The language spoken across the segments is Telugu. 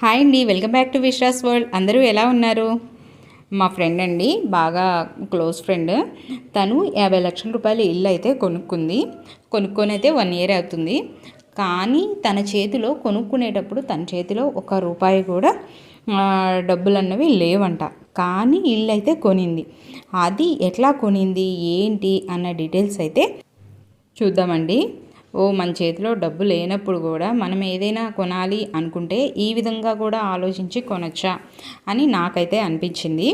హాయ్ అండి welcome back to Vishwas world. అందరూ ఎలా ఉన్నారు? మా ఫ్రెండ్ అండి బాగా క్లోజ్ ఫ్రెండ్. తను యాభై లక్షల రూపాయల ఇల్లు అయితే కొనుక్కుంది. కొనుక్కొని అయితే వన్ ఇయర్ అవుతుంది. కానీ తన చేతిలో కొనుక్కునేటప్పుడు తన చేతిలో ఒక రూపాయి కూడా డబ్బులు అన్నవి లేవంట. కానీ ఇల్లు అయితే కొనింది. అది ఎట్లా కొనింది? ఏంటి? అన్న డీటెయిల్స్ అయితే చూద్దామండి. ఓ మన చేతిలో డబ్బు లేనప్పుడు కూడా మనం ఏదైనా కొనాలి అనుకుంటే ఈ విధంగా కూడా ఆలోచించి కొనొచ్చా అని నాకైతే అనిపించింది.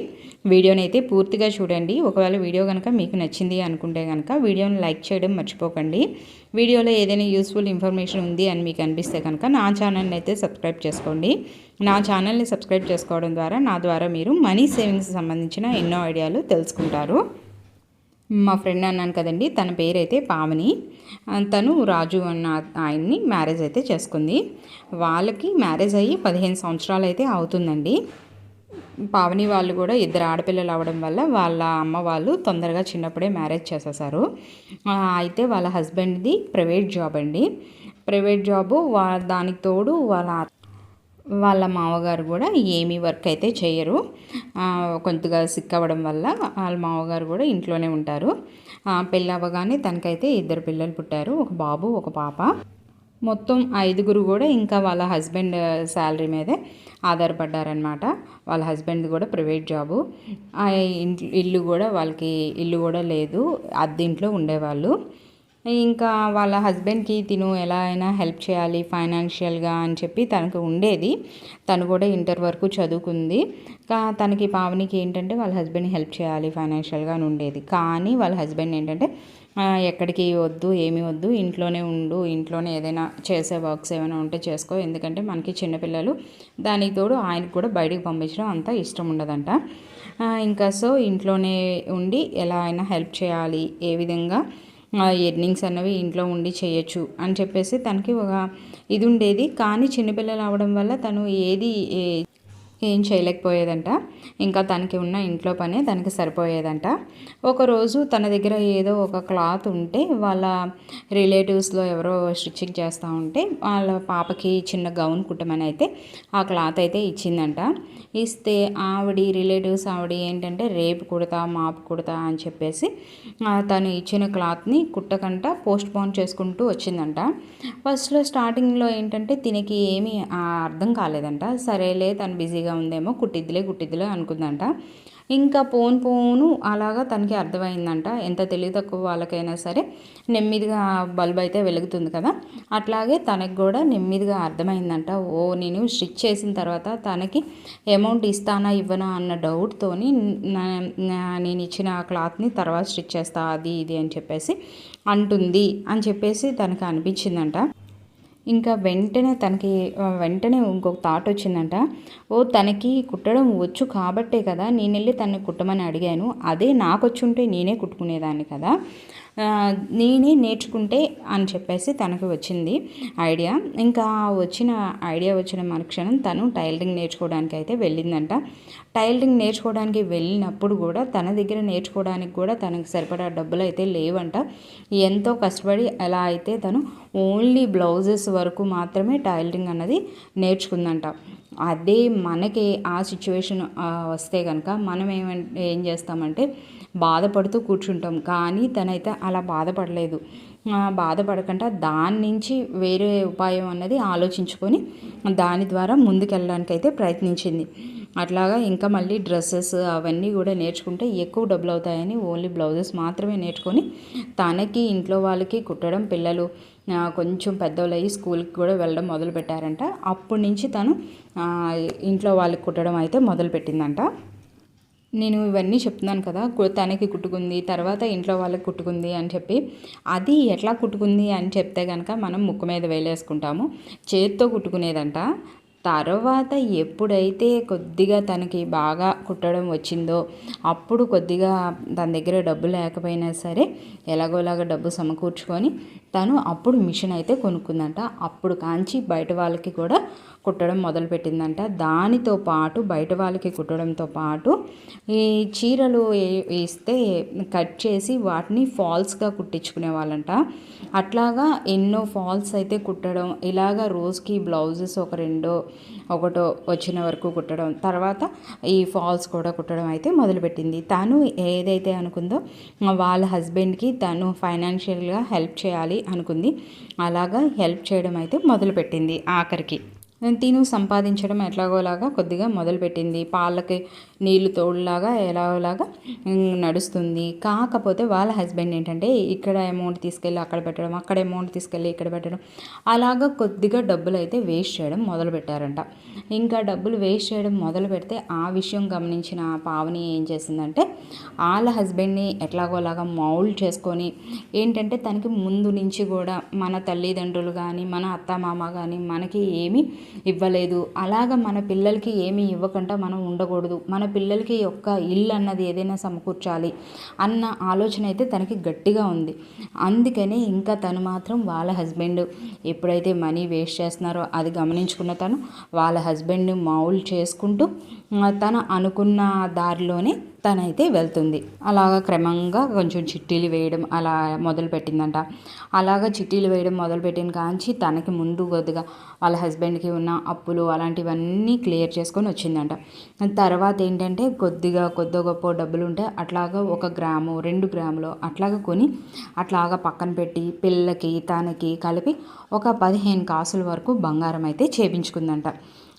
వీడియోని అయితే పూర్తిగా చూడండి. ఒకవేళ వీడియో కనుక మీకు నచ్చింది అనుకుంటే కనుక వీడియోని లైక్ చేయడం మర్చిపోకండి. వీడియోలో ఏదైనా యూస్ఫుల్ ఇన్ఫర్మేషన్ ఉంది అని మీకు అనిపిస్తే కనుక నా ఛానల్ని అయితే సబ్స్క్రైబ్ చేసుకోండి. నా ఛానల్ని సబ్స్క్రైబ్ చేసుకోవడం ద్వారా నా ద్వారా మీరు మనీ సేవింగ్స్ సంబంధించిన ఎన్నో ఐడియాలు తెలుసుకుంటారు. మా ఫ్రెండ్ అన్నాను కదండి తన పేరైతే పావని. తను రాజు అన్న ఆయన్ని మ్యారేజ్ అయితే చేసుకుంది. వాళ్ళకి మ్యారేజ్ అయ్యి పదిహేను సంవత్సరాలు అయితే అవుతుందండి. పావని వాళ్ళు కూడా ఇద్దరు ఆడపిల్లలు అవడం వల్ల వాళ్ళ అమ్మ వాళ్ళు తొందరగా చిన్నప్పుడే మ్యారేజ్ చేసేసారు. అయితే వాళ్ళ హస్బెండ్ది ప్రైవేట్ జాబ్ అండి. ప్రైవేట్ జాబు వా దానికి తోడు వాళ్ళ వాళ్ళ మామగారు కూడా ఏమీ వర్క్ అయితే చేయరు. కొంతగా సిక్ అవ్వడం వల్ల వాళ్ళ మామగారు కూడా ఇంట్లోనే ఉంటారు. పెళ్ళి అవ్వగానే తనకైతే ఇద్దరు పిల్లలు పుట్టారు ఒక బాబు ఒక పాప. మొత్తం ఐదుగురు కూడా ఇంకా వాళ్ళ హస్బెండ్ శాలరీ మీదే ఆధారపడ్డారనమాట వాళ్ళ హస్బెండ్ కూడా ప్రైవేట్ జాబు. ఇల్లు కూడా వాళ్ళకి ఇల్లు కూడా లేదు. అద్దె ఇంట్లో ఉండేవాళ్ళు. ఇంకా వాళ్ళ హస్బెండ్కి తిను ఎలా అయినా హెల్ప్ చేయాలి ఫైనాన్షియల్గా అని చెప్పి తనకు ఉండేది. తను కూడా ఇంటర్ వరకు చదువుకుంది. తనకి పావనికి ఏంటంటే వాళ్ళ హస్బెండ్ని హెల్ప్ చేయాలి ఫైనాన్షియల్గా అని ఉండేది. కానీ వాళ్ళ హస్బెండ్ ఏంటంటే ఎక్కడికి వద్దు ఏమి వద్దు ఇంట్లోనే ఉండు ఇంట్లోనే ఏదైనా చేసే వర్క్స్ ఏమైనా ఉంటే చేసుకో. ఎందుకంటే మనకి చిన్నపిల్లలు దానికి తోడు ఆయనకు కూడా బయటికి పంపించడం అంత ఇష్టం ఉండదంట. ఇంకా సో ఇంట్లోనే ఉండి ఎలా అయినా హెల్ప్ చేయాలి ఏ విధంగా ఎర్నింగ్స్ అన్నవి ఇంట్లో ఉండి చేయొచ్చు అని చెప్పేసి తనకి ఒక ఇది ఉండేది. కానీ చిన్నపిల్లలు అవడం వల్ల తను ఏది ఏం చేయలేకపోయేదంట. ఇంకా తనకి ఉన్న ఇంట్లో పనే తనకి సరిపోయేదంట. ఒకరోజు తన దగ్గర ఏదో ఒక క్లాత్ ఉంటే వాళ్ళ రిలేటివ్స్లో ఎవరో స్టిచ్చింగ్ చేస్తూ ఉంటే వాళ్ళ పాపకి చిన్న గౌన్ కుట్టమని అయితే ఆ క్లాత్ అయితే ఇచ్చిందంట. ఇస్తే ఆవిడ రిలేటివ్స్ ఆవిడ ఏంటంటే రేపు కుడతా మాపు కుడతా అని చెప్పేసి తను ఇచ్చిన క్లాత్ని కుట్టకంట పోస్ట్ పోన్ చేసుకుంటూ వచ్చిందంట. ఫస్ట్లో స్టార్టింగ్లో ఏంటంటే తినకి ఏమీ అర్థం కాలేదంట. సరేలే తను బిజీగా ఉందేమో కుట్టిద్దిలే కుట్టిద్దిలే అనుకుందంట. ఇంకా పోను పోను అలాగా తనకి అర్థమైందంట. ఎంత తెలివి తక్కువ వాళ్ళకైనా సరే నెమ్మదిగా బల్బ్ అయితే వెలుగుతుంది కదా. అట్లాగే తనకు కూడా నెమ్మదిగా అర్థమైందంట. ఓ నేను స్టిచ్ చేసిన తర్వాత తనకి అమౌంట్ ఇస్తానా ఇవ్వనా అన్న డౌట్తోని నేను ఇచ్చిన క్లాత్ని తర్వాత స్టిచ్ చేస్తా అది ఇది అని చెప్పేసి అంటుంది. అని చెప్పేసి తనకు అనిపించిందంట. ఇంకా వెంటనే తనకి వెంటనే ఇంకొక థాట్ వచ్చిందంట ఓ తనకి కుట్టడం వచ్చు కాబట్టే కదా నేను వెళ్ళి తనని కుట్టమని అడిగాను. అదే నాకు వచ్చుంటే నేనే కుట్టుకునేదాన్ని కదా. నేనే నేర్చుకుంటే అని చెప్పేసి తనకు వచ్చింది ఐడియా. ఇంకా వచ్చిన ఐడియా వచ్చిన మరుక్షణం తను టైలరింగ్ నేర్చుకోవడానికి అయితే వెళ్ళిందంట. టైలరింగ్ నేర్చుకోవడానికి వెళ్ళినప్పుడు కూడా తన దగ్గర నేర్చుకోవడానికి కూడా తనకు సరిపడా డబ్బులు అయితే లేవంట. ఎంతో కష్టపడి ఎలా అయితే తను ఓన్లీ బ్లౌజెస్ వరకు మాత్రమే టైలరింగ్ అన్నది నేర్చుకుందంట. అదే మనకి ఆ సిచ్యువేషన్ వస్తే కనుక మనం ఏమ ఏం చేస్తామంటే బాధపడుతూ కూర్చుంటాం. కానీ తనైతే అలా బాధపడలేదు. బాధపడకుండా దాని నుంచి వేరే ఉపాయం అన్నది ఆలోచించుకొని దాని ద్వారా ముందుకెళ్ళడానికి అయితే ప్రయత్నించింది. అట్లాగా ఇంకా మళ్ళీ డ్రెస్సెస్ అవన్నీ కూడా నేర్చుకుంటే ఎక్కువ డబ్బులు అవుతాయని ఓన్లీ బ్లౌజెస్ మాత్రమే నేర్చుకొని తనకి ఇంట్లో వాళ్ళకి కుట్టడం పిల్లలు కొంచెం పెద్దవాళ్ళు అయ్యి స్కూల్కి కూడా వెళ్ళడం మొదలు పెట్టారంట అప్పటి నుంచి తను ఇంట్లో వాళ్ళకి కుట్టడం అయితే మొదలుపెట్టిందంట. నేను ఇవన్నీ చెప్తున్నాను కదా తనకి కుట్టుకుంది తర్వాత ఇంట్లో వాళ్ళకి కుట్టుకుంది అని చెప్పి. అది ఎట్లా కుట్టుకుంది అని చెప్తే కనుక మనం ముక్కు మీద వేలేసుకుంటాము. చేతితో కుట్టుకునేదంట. తర్వాత ఎప్పుడైతే కొద్దిగా తనకి బాగా కుట్టడం వచ్చిందో అప్పుడు కొద్దిగా తన దగ్గర డబ్బు లేకపోయినా సరే ఎలాగోలాగా డబ్బు సమకూర్చుకొని తను అప్పుడు మిషన్ అయితే కొనుక్కుందంట. అప్పుడు కాంచి బయట వాళ్ళకి కూడా కుట్టడం మొదలుపెట్టిందంట. దానితో పాటు బయట వాళ్ళకి కుట్టడంతో పాటు ఈ చీరలు వేస్తే కట్ చేసి వాటిని ఫాల్స్గా కుట్టించుకునే వాళ్ళంట. అట్లాగా ఎన్నో ఫాల్స్ అయితే కుట్టడం ఇలాగ రోజుకి బ్లౌజెస్ ఒక రెండో ఒకటో వచ్చిన వరకు కుట్టడం. తర్వాత ఈ ఫాల్స్ కూడా కుట్టడం అయితే మొదలుపెట్టింది. తను ఏదైతే అనుకుందో వాళ్ళ హస్బెండ్కి తను ఫైనాన్షియల్గా హెల్ప్ చేయాలి అనుకుంది. అలాగా హెల్ప్ చేయడం అయితే మొదలుపెట్టింది ఆఖరికి. తిను సంపాదించడం ఎట్లాగోలాగా కొద్దిగా మొదలుపెట్టింది. పాలకి నీళ్ళు తోడులాగా ఎలాగోలాగా నడుస్తుంది. కాకపోతే వాళ్ళ హస్బెండ్ ఏంటంటే ఇక్కడ అమౌంట్ తీసుకెళ్ళి అక్కడ పెట్టడం అక్కడ అమౌంట్ తీసుకెళ్ళి ఇక్కడ పెట్టడం అలాగా కొద్దిగా డబ్బులు అయితే వేస్ట్ చేయడం మొదలు పెట్టారంట ఇంకా డబ్బులు వేస్ట్ చేయడం మొదలు పెడితే ఆ విషయం గమనించిన పావని ఏం చేసిందంటే వాళ్ళ హస్బెండ్ని ఎట్లాగోలాగా మౌల్డ్ చేసుకొని ఏంటంటే తనకి ముందు నుంచి కూడా మన తల్లిదండ్రులు కానీ మన అత్త మామ కానీ మనకి ఏమి ఇవ్వలేదు. అలాగ మన పిల్లలకి ఏమీ ఇవ్వకుండా మనం ఉండకూడదు. మన పిల్లలకి యొక్క ఇల్లు అన్నది ఏదైనా సమకూర్చాలి అన్న ఆలోచన అయితే తనకి గట్టిగా ఉంది. అందుకనే ఇంకా తను మాత్రం వాళ్ళ హస్బెండ్ ఎప్పుడైతే మనీ వేస్ట్ చేస్తున్నారో అది గమనించుకున్న తను వాళ్ళ హస్బెండ్ని మౌల్ చేసుకుంటూ తను అనుకున్న దారిలోనే తనైతే వెళ్తుంది. అలాగ క్రమంగా కొంచెం చిట్టీలు వేయడం అలా మొదలు పెట్టిందంట అలాగ చిట్టీలు వేయడం మొదలుపెట్టిన కాంచి తనకి ముందు కొద్దిగా వాళ్ళ హస్బెండ్కి ఉన్న అప్పులు అలాంటివన్నీ క్లియర్ చేసుకొని వచ్చిందంట. తర్వాత ఏంటంటే కొద్దిగా కొద్ది గొప్ప డబ్బులు ఉంటే అట్లాగా ఒక గ్రాము రెండు గ్రాములు అట్లాగా కొని అట్లాగా పక్కన పెట్టి పిల్లకి తనకి కలిపి ఒక పదిహేను కాసుల వరకు బంగారం అయితే చేపించుకుందంట.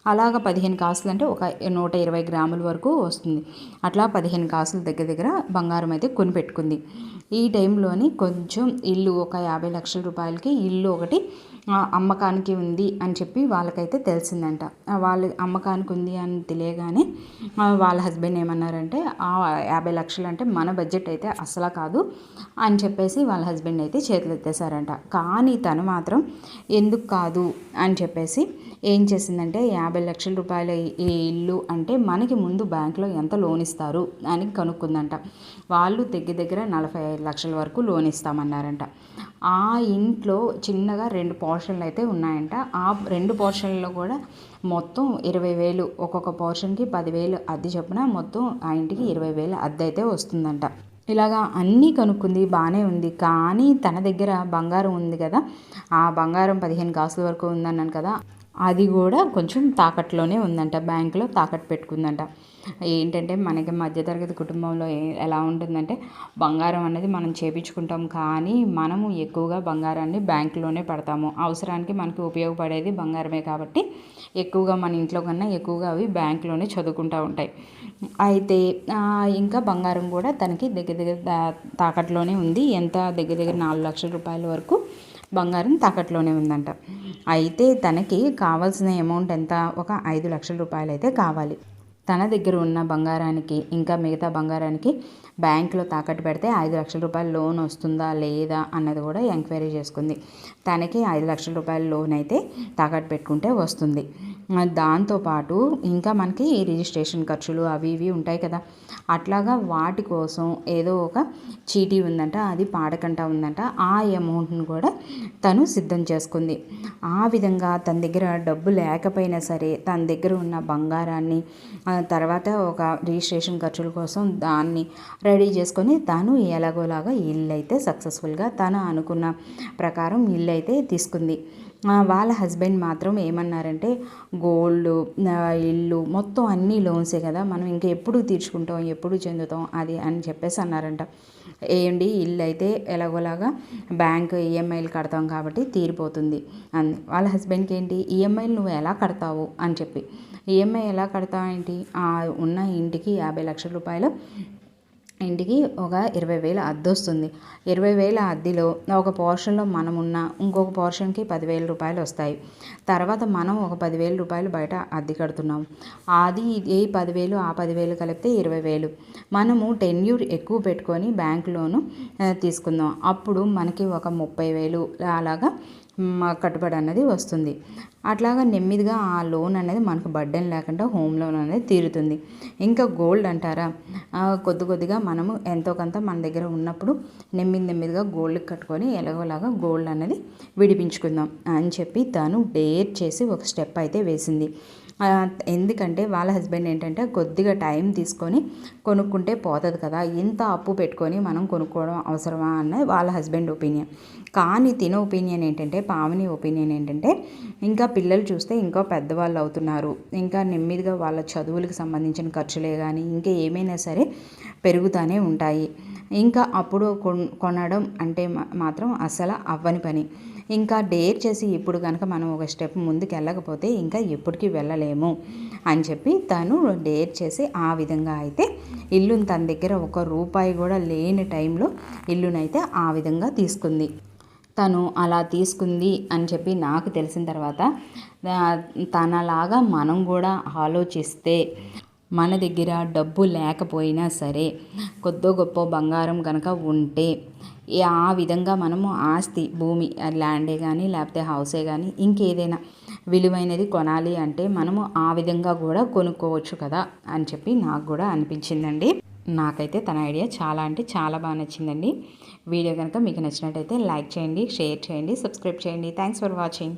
అలాగ పదిహేను కాసులు అంటే ఒక నూట ఇరవై గ్రాముల వరకు వస్తుంది. అట్లా పదిహేను కాసుల దగ్గర దగ్గర బంగారం అయితే కొనిపెట్టుకుంది ఈ టైంలోని కొంచెం ఇల్లు ఒక యాభై లక్షల రూపాయలకి ఇల్లు ఒకటి అమ్మకానికి ఉంది అని చెప్పి వాళ్ళకైతే తెలిసిందంట. వాళ్ళు అమ్మకానికి ఉంది అని తెలియగానే వాళ్ళ హస్బెండ్ ఏమన్నారంటే యాభై లక్షలు అంటే మన బడ్జెట్ అయితే అసలు కాదు అని చెప్పేసి వాళ్ళ హస్బెండ్ అయితే చేతులు ఎత్తేసారంట కానీ తను మాత్రం ఎందుకు కాదు అని చెప్పేసి ఏం చేసిందంటే యాభై లక్షల రూపాయల ఈ ఇల్లు అంటే మనకి ముందు బ్యాంకులో ఎంత లోన్ ఇస్తారు అని కనుక్కుందంట. వాళ్ళు దగ్గర దగ్గర నలభై ఐదు లక్షల వరకు లోన్ ఇస్తామన్నారంట. ఆ ఇంట్లో చిన్నగా రెండు పోర్షన్లు అయితే ఉన్నాయంట. ఆ రెండు పోర్షన్లలో కూడా మొత్తం ఇరవై వేలు ఒక్కొక్క పోర్షన్కి పదివేలు అద్దె చొప్పున మొత్తం ఆ ఇంటికి ఇరవై వేలు అద్దె అయితే వస్తుందంట. ఇలాగా అన్నీ కనుక్కుంది బాగానే ఉంది. కానీ తన దగ్గర బంగారం ఉంది కదా. ఆ బంగారం పదిహేను కాసుల వరకు ఉందన్నాను కదా. అది కూడా కొంచెం తాకట్లోనే ఉందంట. బ్యాంకులో తాకట్టు పెట్టుకుందంట. ఏంటంటే మనకి మధ్యతరగతి కుటుంబంలో ఎలా ఉంటుందంటే బంగారం అనేది మనం చేపించుకుంటాం కానీ మనము ఎక్కువగా బంగారాన్ని బ్యాంకులోనే పెడతాము. అవసరానికి మనకి ఉపయోగపడేది బంగారమే కాబట్టి ఎక్కువగా మన ఇంట్లో కన్నా ఎక్కువగా అవి బ్యాంకులోనే చదువుకుంటూ ఉంటాయి. అయితే ఇంకా బంగారం కూడా తనకి దగ్గర దగ్గర తాకట్లోనే ఉంది. ఎంత దగ్గర దగ్గర నాలుగు లక్షల రూపాయల వరకు బంగారం తాకట్లోనే ఉందంట. అయితే తనకి కావాల్సిన అమౌంట్ ఎంత? ఒక ఐదు లక్షల రూపాయలు అయితే కావాలి. తన దగ్గర ఉన్న బంగారానికి ఇంకా మిగతా బంగారానికి బ్యాంకులో తాకట్టు పెడితే ఐదు లక్షల రూపాయల లోన్ వస్తుందా లేదా అన్నది కూడా ఎంక్వైరీ చేసుకుంది. తనకి ఐదు లక్షల రూపాయల లోన్ అయితే తాకట్టు పెట్టుకుంటే వస్తుంది. దాంతోపాటు ఇంకా మనకి రిజిస్ట్రేషన్ ఖర్చులు అవి ఇవి ఉంటాయి కదా. అట్లాగా వాటి కోసం ఏదో ఒక చీటీ ఉందంట అది పాడకంట ఉందంట. ఆ అమౌంట్ని కూడా తను సిద్ధం చేసుకుంది. ఆ విధంగా తన దగ్గర డబ్బు లేకపోయినా సరే తన దగ్గర ఉన్న బంగారాన్ని తర్వాత ఒక రిజిస్ట్రేషన్ ఖర్చుల కోసం దాన్ని రెడీ చేసుకొని తను ఎలాగోలాగా ఇల్లు అయితే సక్సెస్ఫుల్గా తను అనుకున్న ప్రకారం ఇల్లు అయితే తీసుకుంది. వాళ్ళ హస్బెండ్ మాత్రం ఏమన్నారంటే గోల్డ్ ఇల్లు మొత్తం అన్నీ లోన్సే కదా మనం ఇంకా ఎప్పుడు తీర్చుకుంటాం ఎప్పుడు చెందుతాం అది అని చెప్పేసి అన్నారంట. ఏంటి ఇల్లు అయితే ఎలాగోలాగా బ్యాంక్ ఈఎంఐలు కడతాం కాబట్టి తీరిపోతుంది అని. వాళ్ళ హస్బెండ్కి ఏంటి ఈఎంఐలు నువ్వు ఎలా కడతావు? అని చెప్పి. ఈఎంఐ ఎలా కడతావు ఏంటి? ఉన్న ఇంటికి యాభై లక్షల రూపాయలు ఇంటికి ఒక ఇరవై వేల అద్దె వస్తుంది. ఇరవై వేల అద్దెలో ఒక పోర్షన్లో మనం ఉన్న ఇంకొక పోర్షన్కి పదివేల రూపాయలు వస్తాయి. తర్వాత మనం ఒక పదివేల రూపాయలు బయట అద్దె కడుతున్నాం. అది ఏ పదివేలు ఆ పదివేలు కలిపితే ఇరవై వేలు. మనము టెన్యూర్ ఎక్కువ పెట్టుకొని బ్యాంక్ లోను తీసుకుందాం. అప్పుడు మనకి ఒక ముప్పై వేలు అలాగా కట్టుబడి అన్నది వస్తుంది. అట్లాగా నెమ్మదిగా ఆ లోన్ అనేది మనకు బర్డెన్ లేకుండా హోమ్ లోన్ అనేది తీరుతుంది. ఇంకా గోల్డ్ అంటారా? కొద్ది కొద్దిగా మనము ఎంతో కొంత మన దగ్గర ఉన్నప్పుడు నెమ్మది నెమ్మదిగా గోల్డ్ కట్టుకొని ఎలాగోలాగా గోల్డ్ అనేది విడిపించుకుందాం అని చెప్పి తను డేర్ చేసి ఒక స్టెప్ అయితే వేసింది. ఎందుకంటే వాళ్ళ హస్బెండ్ ఏంటంటే కొద్దిగా టైం తీసుకొని కొనుక్కుంటే పోతుంది కదా. ఇంత అప్పు పెట్టుకొని మనం కొనుక్కోవడం అవసరమా అన్నది వాళ్ళ హస్బెండ్ ఒపీనియన్. కానీ తిన ఒపీనియన్ ఏంటంటే పావని ఒపీనియన్ ఏంటంటే ఇంకా పిల్లలు చూస్తే ఇంకా పెద్దవాళ్ళు అవుతున్నారు. ఇంకా నెమ్మదిగా వాళ్ళ చదువులకు సంబంధించిన ఖర్చులే కానీ ఇంకా ఏమైనా సరే పెరుగుతూనే ఉంటాయి. ఇంకా అప్పుడు కొనడం అంటే మాత్రం అసలు అవ్వని పని. ఇంకా డేర్ చేసి ఇప్పుడు కనుక మనం ఒక స్టెప్ ముందుకు వెళ్ళకపోతే ఇంకా ఎప్పటికీ వెళ్ళలేము అని చెప్పి తను డేర్ చేసి ఆ విధంగా అయితే ఇల్లుని తన దగ్గర ఒక రూపాయి కూడా లేని టైంలో ఇల్లునైతే ఆ విధంగా తీసుకుంది. తను అలా తీసుకుంది అని చెప్పి నాకు తెలిసిన తర్వాత తనలాగా మనం కూడా ఆలోచిస్తే మన దగ్గర డబ్బు లేకపోయినా సరే కొద్దో గొప్ప బంగారం కనుక ఉంటే ఆ విధంగా మనము ఆస్తి భూమి ల్యాండే కానీ లేకపోతే హౌసే కానీ ఇంకేదైనా విలువైనది కొనాలి అంటే మనము ఆ విధంగా కూడా కొనుక్కోవచ్చు కదా అని చెప్పి నాకు కూడా అనిపించిందండి. నాకైతే తన ఐడియా చాలా అంటే చాలా బాగా నచ్చిందండి. వీడియో కనుక మీకు నచ్చినట్టయితే లైక్ చేయండి షేర్ చేయండి సబ్స్క్రైబ్ చేయండి. Thanks for watching.